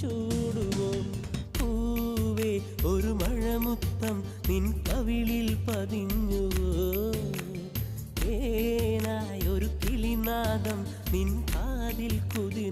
ചൂടുവോ. പൂവേ ഒരു മഴമുത്തം നിൻ കവിളിൽ പതിഞ്ഞുവോ. ഏനായ ഒരു കിളിനാദം നിൻ കാതിൽ കുതി